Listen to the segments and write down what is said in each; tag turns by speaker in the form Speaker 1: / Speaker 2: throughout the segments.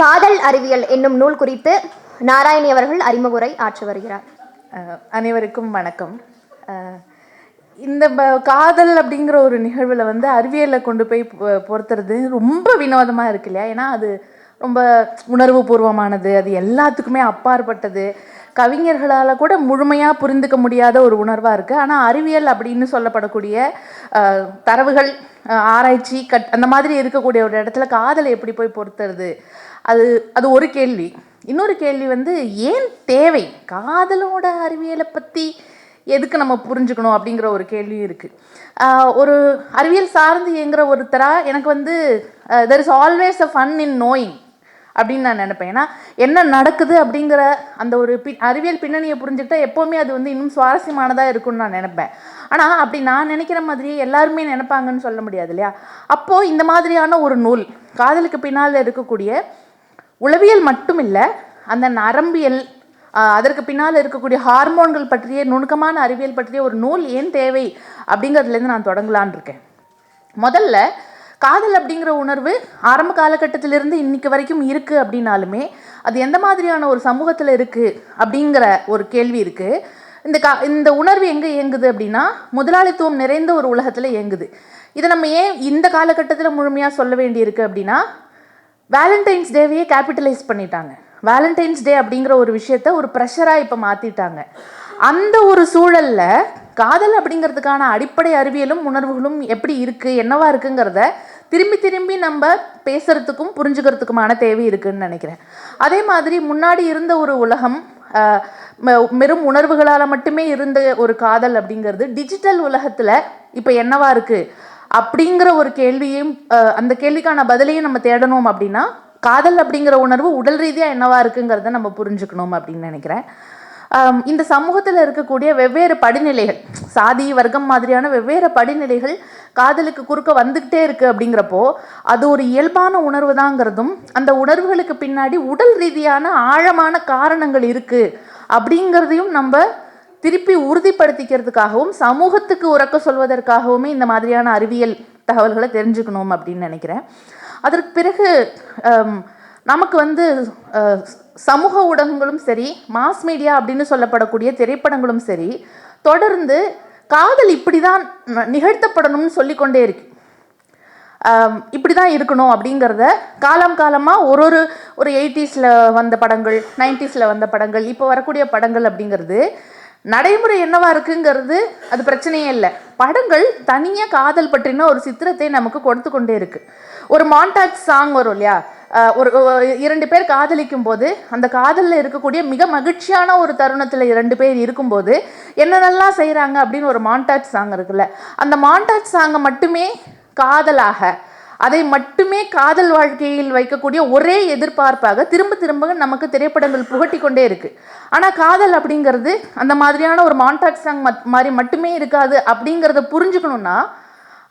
Speaker 1: காதல் அறிவியல் என்னும் நூல் குறித்து நாராயணி அவர்கள் அறிமுகுரை ஆற்றி வருகிறார்.
Speaker 2: அனைவருக்கும் வணக்கம். இந்த காதல் அப்படிங்கிற ஒரு நிகழ்வில் வந்து அறிவியலில் கொண்டு போய் பொ- பொறுத்துறது ரொம்ப வினோதமாக இருக்கு இல்லையா? ஏன்னா அது ரொம்ப உணர்வு பூர்வமானது அது எல்லாத்துக்குமே அப்பாற்பட்டது. கவிஞர்களால் கூட முழுமையாக புரிந்துக்க முடியாத ஒரு உணர்வாக இருக்குது ஆனால் அறிவியல் அப்படின்னு சொல்லப்படக்கூடிய தரவுகள் ஆராய்ச்சி கட் அந்த மாதிரி இருக்கக்கூடிய ஒரு இடத்துல காதலை எப்படி போய் பொறுத்துறது அது அது ஒரு கேள்வி. இன்னொரு கேள்வி வந்து ஏன் தேவை? காதலோட அறிவியலை பற்றி எதுக்கு நம்ம புரிஞ்சுக்கணும் அப்படிங்கிற ஒரு கேள்வி இருக்குது ஒரு அறிவியல் சார்ந்து இயங்குற ஒருத்தராக எனக்கு வந்து there is always a fun in knowing அப்படின்னு நான் நினைப்பேன். ஏன்னா என்ன நடக்குது அப்படிங்கிற அந்த ஒரு பி அறிவியல் பின்னணியை புரிஞ்சுக்கிட்டா எப்போவுமே அது வந்து இன்னும் சுவாரஸ்யமானதாக இருக்கும்னு நான் நினைப்பேன். ஆனால் அப்படி நான் நினைக்கிற மாதிரியே எல்லாருமே நினைப்பாங்கன்னு சொல்ல முடியாது இல்லையா? அப்போது இந்த மாதிரியான ஒரு நூல் காதலுக்கு பின்னால் இருக்கக்கூடிய உளவியல் மட்டும் இல்லை அந்த நரம்பியல் அதற்கு பின்னால் இருக்கக்கூடிய ஹார்மோன்கள் பற்றிய நுணுக்கமான அறிவியல் பற்றிய ஒரு நூல் ஏன் தேவை அப்படிங்கிறதுலேருந்து நான் தொடங்கலான் இருக்கேன். முதல்ல காதல் அப்படிங்கிற உணர்வு ஆரம்ப காலகட்டத்திலிருந்து இன்னைக்கு வரைக்கும் இருக்குது அப்படின்னாலுமே அது எந்த மாதிரியான ஒரு சமூகத்தில் இருக்குது அப்படிங்கிற ஒரு கேள்வி இருக்குது இந்த கா இந்த உணர்வு எங்கே இயங்குது அப்படின்னா முதலாளித்துவம் நிறைந்த ஒரு உலகத்தில் இயங்குது. இதை நம்ம ஏன் இந்த காலகட்டத்தில் முழுமையாக சொல்ல வேண்டியிருக்கு அப்படின்னா வேலண்டைன்ஸ் டேவையே கேபிட்டலைஸ் பண்ணிட்டாங்க. வேலண்டைன்ஸ் டே அப்படிங்கிற ஒரு விஷயத்த ஒரு ப்ரெஷராக இப்போ மாற்றிட்டாங்க அந்த ஒரு சூழலில் காதல் அப்படிங்கிறதுக்கான அடிப்படை அறிவியலும் உணர்வுகளும் எப்படி இருக்குது என்னவா இருக்குங்கிறத திரும்பி திரும்பி நம்ம பேசுறதுக்கும் புரிஞ்சுக்கிறதுக்குமான தேவை இருக்குதுன்னு நினைக்கிறேன். அதே மாதிரி முன்னாடி இருந்த ஒரு உலகம் வெறும் உணர்வுகளால் மட்டுமே இருந்த ஒரு காதல் அப்படிங்கிறது டிஜிட்டல் உலகத்தில் இப்போ என்னவா இருக்குது அப்படிங்கிற ஒரு கேள்வியும் அந்த கேள்விக்கான பதிலையும் நம்ம தேடணும் அப்படின்னா காதல் அப்படிங்கிற உணர்வு உடல் ரீதியாக என்னவா இருக்குங்கிறத நம்ம புரிஞ்சுக்கணும் அப்படின்னு நினைக்கிறேன். இந்த சமூகத்தில் இருக்கக்கூடிய வெவ்வேறு படிநிலைகள் சாதி வர்க்கம் மாதிரியான வெவ்வேறு படிநிலைகள் காதலுக்கு குறுக்க வந்துக்கிட்டே இருக்குது அப்படிங்கிறப்போ அது ஒரு இயல்பான உணர்வு தாங்கிறதும் அந்த உணர்வுகளுக்கு பின்னாடி உடல் ரீதியான ஆழமான காரணங்கள் இருக்குது அப்படிங்கிறதையும் நம்ம திருப்பி உறுதிப்படுத்திக்கிறதுக்காகவும் சமூகத்துக்கு உறக்க சொல்வதற்காகவுமே இந்த மாதிரியான அறிவியல் தகவல்களை தெரிஞ்சுக்கணும் அப்படின்னு நினைக்கிறேன். அதற்கு பிறகு நமக்கு வந்து சமூக ஊடகங்களும் சரி மாஸ் மீடியா அப்படின்னு சொல்லப்படக்கூடிய திரைப்படங்களும் சரி தொடர்ந்து காதல் இப்படி தான் நிகழ்த்தப்படணும்னு சொல்லிக்கொண்டே இருக்கு. இப்படி தான் இருக்கணும் அப்படிங்கிறத காலம் காலமாக ஒரு ஒரு ஒரு எயிட்டிஸில் வந்த படங்கள் நைன்டிஸில் வந்த படங்கள் இப்போ வரக்கூடிய படங்கள் அப்படிங்கிறது நடைமுறை என்னவா இருக்குங்கிறது அது பிரச்சனையே இல்லை. படங்கள் தனியாக காதல் பற்றின ஒரு சித்திரத்தை நமக்கு கொடுத்து கொண்டே இருக்கு. ஒரு மாண்டாஜ் சாங் வரும் இல்லையா? ஒரு ஒரு இரண்டு பேர் காதலிக்கும் போது அந்த காதலில் இருக்கக்கூடிய மிக மகிழ்ச்சியான ஒரு தருணத்தில் இரண்டு பேர் இருக்கும்போது என்னென்னலாம் செய்கிறாங்க அப்படின்னு ஒரு மாண்டாஜ் சாங் இருக்குல்ல. அந்த மாண்டாஜ் சாங்கை மட்டுமே காதலாக அதை மட்டுமே காதல் வாழ்க்கையில் வைக்கக்கூடிய ஒரே எதிர்பார்ப்பாக திரும்ப திரும்ப நமக்கு திரைப்படங்கள் புகட்டி கொண்டே இருக்கு. ஆனால் காதல் அப்படிங்கிறது அந்த மாதிரியான ஒரு மாண்டாக் சாங் மத் மாதிரி மட்டுமே இருக்காது அப்படிங்கிறத புரிஞ்சுக்கணும்னா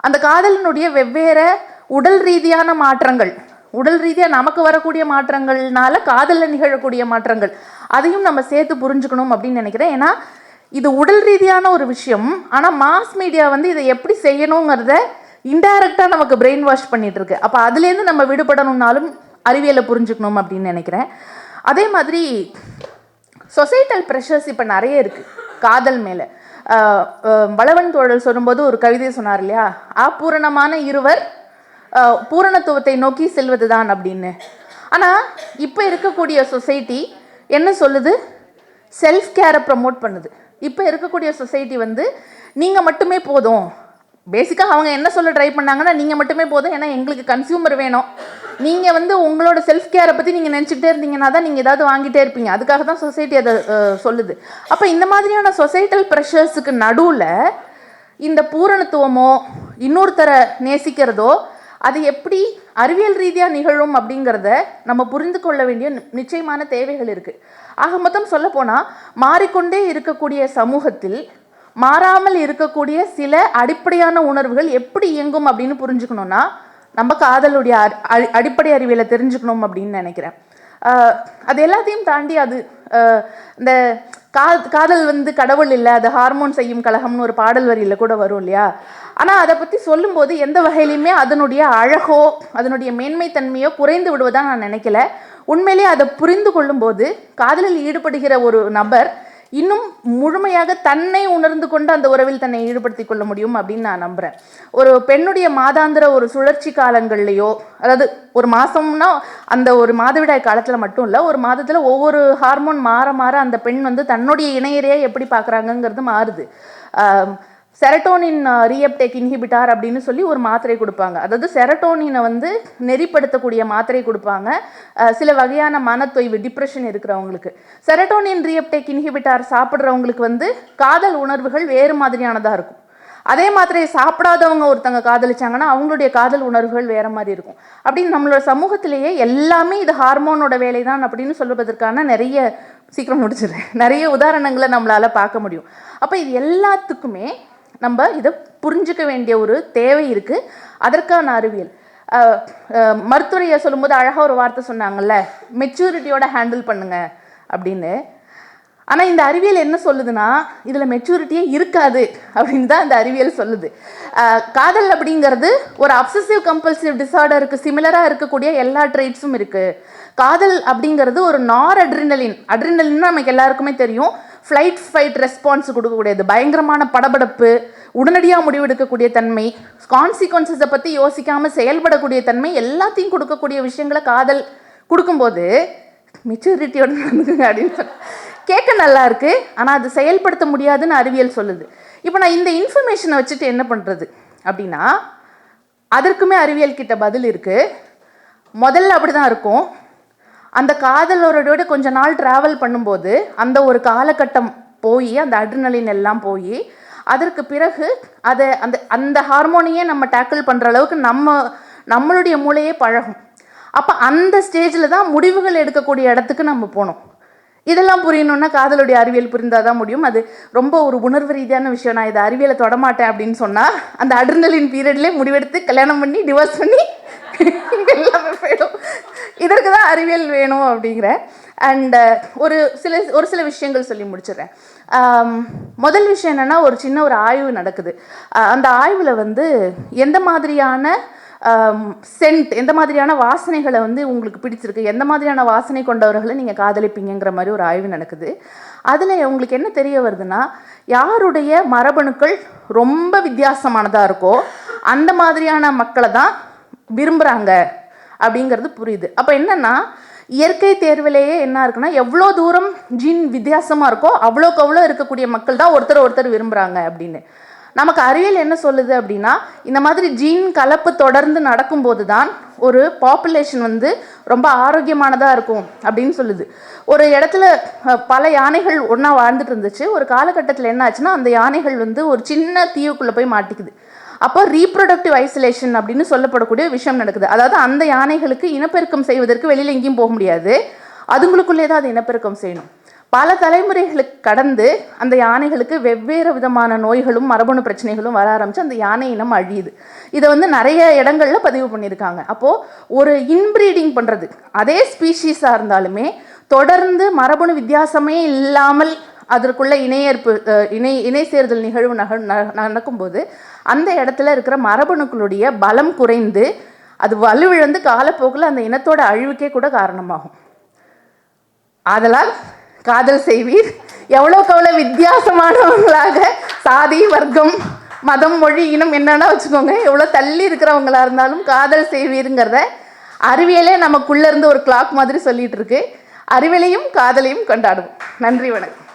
Speaker 2: அந்த காதலினுடைய வெவ்வேறு உடல் ரீதியான மாற்றங்கள் உடல் ரீதியாக நமக்கு வரக்கூடிய மாற்றங்கள்னால காதலில் நிகழக்கூடிய மாற்றங்கள் அதையும் நம்ம சேர்த்து புரிஞ்சுக்கணும் அப்படின்னு நினைக்கிறேன். ஏன்னா இது உடல் ரீதியான ஒரு விஷயம். ஆனால் மாஸ் மீடியா வந்து இதை எப்படி செய்யணுங்கிறத இன்டைரக்டாக நமக்கு பிரெயின் வாஷ் பண்ணிட்டு இருக்கு அப்போ அதுலேருந்து நம்ம விடுபடணும்னாலும் அறிவியலை புரிஞ்சுக்கணும் அப்படின்னு நினைக்கிறேன். அதே மாதிரி சொசைட்டல் ப்ரெஷர்ஸ் இப்போ நிறைய இருக்குது காதல் மேலே. வளவன் தோழல் சொல்லும்போது ஒரு கவிதை சொன்னார் இல்லையா? ஆபூரணமான இருவர் பூரணத்துவத்தை நோக்கி செல்வதுதான் அப்படின்னு. ஆனால் இப்போ இருக்கக்கூடிய சொசைட்டி என்ன சொல்லுது? செல்ஃப் கேரை ப்ரமோட் பண்ணுது. இப்போ இருக்கக்கூடிய சொசைட்டி வந்து நீங்கள் மட்டுமே போதும். பேசிக்காக அவங்க என்ன சொல்ல ட்ரை பண்ணாங்கன்னா நீங்கள் மட்டுமே போதும் ஏன்னா எங்களுக்கு கன்சியூமர் வேணும். நீங்கள் வந்து உங்களோட செல்ஃப் கேரை பற்றி நீங்கள் நினச்சிக்கிட்டே இருந்தீங்கன்னா தான் நீங்கள் ஏதாவது வாங்கிட்டே இருப்பீங்க. அதுக்காக தான் சொசைட்டி அதை சொல்லுது. அப்போ இந்த மாதிரியான சொசைட்டல் ப்ரெஷர்ஸுக்கு நடுவில் இந்த பூரணத்துவமோ இன்னொருத்தரை நேசிக்கிறதோ அது எப்படி அறிவியல் ரீதியாக நிகழும் அப்படிங்கிறத நம்ம புரிந்து கொள்ள வேண்டிய நி- நிச்சயமான தேவைகள் இருக்குது ஆக மொத்தம் சொல்லப்போனால் மாறிக்கொண்டே இருக்கக்கூடிய சமூகத்தில் மாறாமல் இருக்கக்கூடிய சில அடிப்படையான உணர்வுகள் எப்படி இயங்கும் அப்படின்னு புரிஞ்சுக்கணும்னா நம்ம காதலுடைய அ- அடிப்படை அறிவியலை தெரிஞ்சுக்கணும் அப்படின்னு நினைக்கிறேன். அது எல்லாத்தையும் தாண்டி அது இந்த கா காதல் வந்து கடவுள் இல்லை அது ஹார்மோன் செய்யும் கழகம்னு ஒரு பாடல் வரியில் கூட வரும் இல்லையா? ஆனால் அதை பற்றி சொல்லும்போது எந்த வகையிலையுமே அதனுடைய அழகோ அதனுடைய மேன்மைத்தன்மையோ குறைந்து விடுவதாக நான் நினைக்கல. உண்மையிலேயே அதை புரிந்து கொள்ளும்போது காதலில் ஈடுபடுகிற ஒரு நபர் இன்னும் முழுமையாக தன்னை உணர்ந்து கொண்டு அந்த உறவில் தன்னை ஈடுபடுத்திக் கொள்ள முடியும் அப்படின்னு நான் நம்புகிறேன் ஒரு பெண்ணுடைய மாதாந்திர ஒரு சுழற்சி காலங்கள்லையோ அதாவது ஒரு மாதம்னா அந்த ஒரு மாதவிடாய் காலத்தில் மட்டும் இல்லை ஒரு மாதத்தில் ஒவ்வொரு ஹார்மோன் மாற மாற அந்த பெண் வந்து தன்னுடைய இணையரையே எப்படி பார்க்குறாங்கங்கிறது மாறுது. செரட்டோனின் ரீஅப்டேக் இன்ஹிபிட்டார் அப்படின்னு சொல்லி ஒரு மாத்திரை கொடுப்பாங்க. அதாவது செரட்டோனினை வந்து நெறிப்படுத்தக்கூடிய மாத்திரை கொடுப்பாங்க. சில வகையான மனத்தொய்வு டிப்ரெஷன் இருக்கிறவங்களுக்கு. செரட்டோனின் ரீஅப்டேக் இன்ஹிபிட்டார் சாப்பிட்றவங்களுக்கு வந்து காதல் உணர்வுகள் வேறு மாதிரியானதாக இருக்கும். அதே மாத்திரையை சாப்பிடாதவங்க ஒருத்தங்க காதலிச்சாங்கன்னா அவங்களுடைய காதல் உணர்வுகள் வேற மாதிரி இருக்கும். அப்படின்னு நம்மளோட சமூகத்திலேயே எல்லாமே இது ஹார்மோனோட வேலை தான் அப்படின்னு சொல்லுவதற்கான நிறைய சீக்கிரம் முடிச்சிடுறேன். நிறைய உதாரணங்களை நம்மளால் பார்க்க முடியும். அப்போ இது எல்லாத்துக்குமே நம்ம இதை புரிஞ்சிக்க வேண்டிய ஒரு தேவை இருக்குது அதற்கான அறிவியல். மருத்துவரையை சொல்லும்போது அழகாக ஒரு வார்த்தை சொன்னாங்கல்ல மெச்சூரிட்டியோட ஹேண்டில் பண்ணுங்க அப்படின்னு. ஆனால் இந்த அறிவியல் என்ன சொல்லுதுன்னா இதில் மெச்சூரிட்டியே இருக்காது அப்படின்னு தான் இந்த அறிவியல் சொல்லுது. காதல் அப்படிங்கிறது ஒரு அப்சசிவ் கம்பல்சிவ் டிசார்டருக்கு சிமிலராக இருக்கக்கூடிய எல்லா ட்ரெயிட்ஸும் இருக்குது காதல் அப்படிங்கிறது ஒரு நார் அட்ரினலின் அட்ரினலின்னு நமக்கு எல்லாருக்குமே தெரியும். ஃப்ளைட் ஃபைட் ரெஸ்பான்ஸ் கொடுக்கக்கூடியது. பயங்கரமான படபடப்பு உடனடியாக முடிவெடுக்கக்கூடிய தன்மை கான்சிக்வன்சஸை பற்றி யோசிக்காமல் செயல்படக்கூடிய தன்மை எல்லாத்தையும் கொடுக்கக்கூடிய விஷயங்களை காதல் கொடுக்கும்போது மெச்சூரிட்டியோட நடந்துக்குங்க அப்படின்னு கேட்க நல்லா இருக்கு ஆனால் அது செயல்படுத்த முடியாதுன்னு அறிவியல் சொல்லுது. இப்போ நான் இந்த இன்ஃபர்மேஷனை வச்சுட்டு என்ன பண்ணுறது அப்படின்னா அதற்குமே அறிவியல் கிட்ட பதில் இருக்குது முதல்ல அப்படி தான் இருக்கும். அந்த காதலரோட கொஞ்ச நாள் ட்ராவல் பண்ணும்போது அந்த ஒரு காலகட்டம் போய் அந்த அட்ரினலின் எல்லாம் போய் அதற்கு பிறகு அதை அந்த அந்த ஹார்மோனியே நம்ம டேக்கிள் பண்ணுற அளவுக்கு நம்ம நம்மளுடைய மூளையே பழகும். அப்போ அந்த ஸ்டேஜில் தான் முடிவுகள் எடுக்கக்கூடிய இடத்துக்கு நம்ம போகணும் இதெல்லாம் புரியணும்னா காதலுடைய அறிவியல் புரிந்தால் தான் முடியும். அது ரொம்ப ஒரு உணர்வு ரீதியான விஷயம். நான் இதை அறிவியலை தொடமாட்டேன் அப்படின்னு சொன்னால் அந்த அட்ரினலின் பீரியட்லேயே முடிவெடுத்து கல்யாணம் பண்ணி டிவோர்ஸ் பண்ணி எல்லாமே போயிடும். இதற்கு தான் அறிவியல் வேணும் அப்படிங்கிற. அண்ட் uh, ஒரு சில ஒரு சில விஷயங்கள் சொல்லி முடிச்சிடுறேன். Um, முதல் விஷயம் என்னென்னா ஒரு சின்ன ஒரு ஆய்வு நடக்குது. Uh, அந்த ஆய்வில் வந்து எந்த மாதிரியான um, சென்ட் எந்த மாதிரியான வாசனைகளை வந்து உங்களுக்கு பிடிச்சிருக்கு எந்த மாதிரியான வாசனை கொண்டவர்களை நீங்கள் காதலிப்பீங்கங்கிற மாதிரி ஒரு ஆய்வு நடக்குது. அதில் உங்களுக்கு என்ன தெரிய வருதுன்னா யாருடைய மரபணுக்கள் ரொம்ப வித்தியாசமானதாக இருக்கோ அந்த மாதிரியான மக்களை தான் விரும்புகிறாங்க அப்படிங்கிறது புரியுது. அப்போ என்னென்னா இயற்கை தேர்விலேயே என்ன இருக்குன்னா எவ்வளோ தூரம் ஜீன் வித்தியாசமாக இருக்கோ அவ்வளோக்கு அவ்வளோ இருக்கக்கூடிய மக்கள் தான் ஒருத்தர் ஒருத்தர் விரும்புகிறாங்க அப்படின்னு. நமக்கு அறிவியல் என்ன சொல்லுது அப்படின்னா இந்த மாதிரி ஜீன் கலப்பு தொடர்ந்து நடக்கும்போது தான் ஒரு பாப்புலேஷன் வந்து ரொம்ப ஆரோக்கியமானதாக இருக்கும் அப்படின்னு சொல்லுது. ஒரு இடத்துல பல யானைகள் ஒன்றா வாழ்ந்துட்டு இருந்துச்சு. ஒரு காலகட்டத்தில் என்ன ஆச்சுன்னா அந்த யானைகள் வந்து ஒரு சின்ன தீவுக்குள்ளே போய் மாட்டிக்குது. அப்போ ரீப்ரொடக்டிவ் ஐசோலேஷன் அப்படின்னு சொல்லப்படக்கூடிய விஷயம் நடக்குது. அதாவது அந்த யானைகளுக்கு இனப்பெருக்கம் செய்வதற்கு வெளியில் எங்கேயும் போக முடியாது. அதுங்களுக்குள்ளே தான் அது இனப்பெருக்கம் செய்யணும். பல தலைமுறைகளுக்கு கடந்து அந்த யானைகளுக்கு வெவ்வேறு விதமான நோய்களும் மரபணு பிரச்சனைகளும் வர ஆரம்பித்து அந்த யானை இனம் அழியுது. இதை வந்து நிறைய இடங்களில் பதிவு பண்ணியிருக்காங்க. அப்போது ஒரு இன்ப்ரீடிங் பண்ணுறது அதே ஸ்பீஷீஸாக இருந்தாலுமே தொடர்ந்து மரபணு வித்தியாசமே இல்லாமல் அதற்குள்ள இணையேற்பு இணை இணை சேர்தல் நிகழ்வு நக ந- நடக்கும்போது அந்த இடத்துல இருக்கிற மரபணுக்களுடைய பலம் குறைந்து அது வலுவிழந்து காலப்போக்கில் அந்த இனத்தோட அழிவுக்கே கூட காரணமாகும். ஆதலால் காதல் செய்வீர். எவ்வளோக்கு எவ்வளோ வித்தியாசமானவங்களாக சாதி வர்க்கம் மதம் மொழி இனம் என்னென்னா வச்சுக்கோங்க. எவ்வளோ தள்ளி இருக்கிறவங்களா இருந்தாலும் காதல் செய்வீருங்கிறத அறிவியலே நமக்குள்ளேருந்து ஒரு கிளாக் மாதிரி சொல்லிகிட்டு இருக்கு. அறிவியலையும் காதலையும் கொண்டாடுவோம். நன்றி வணக்கம்.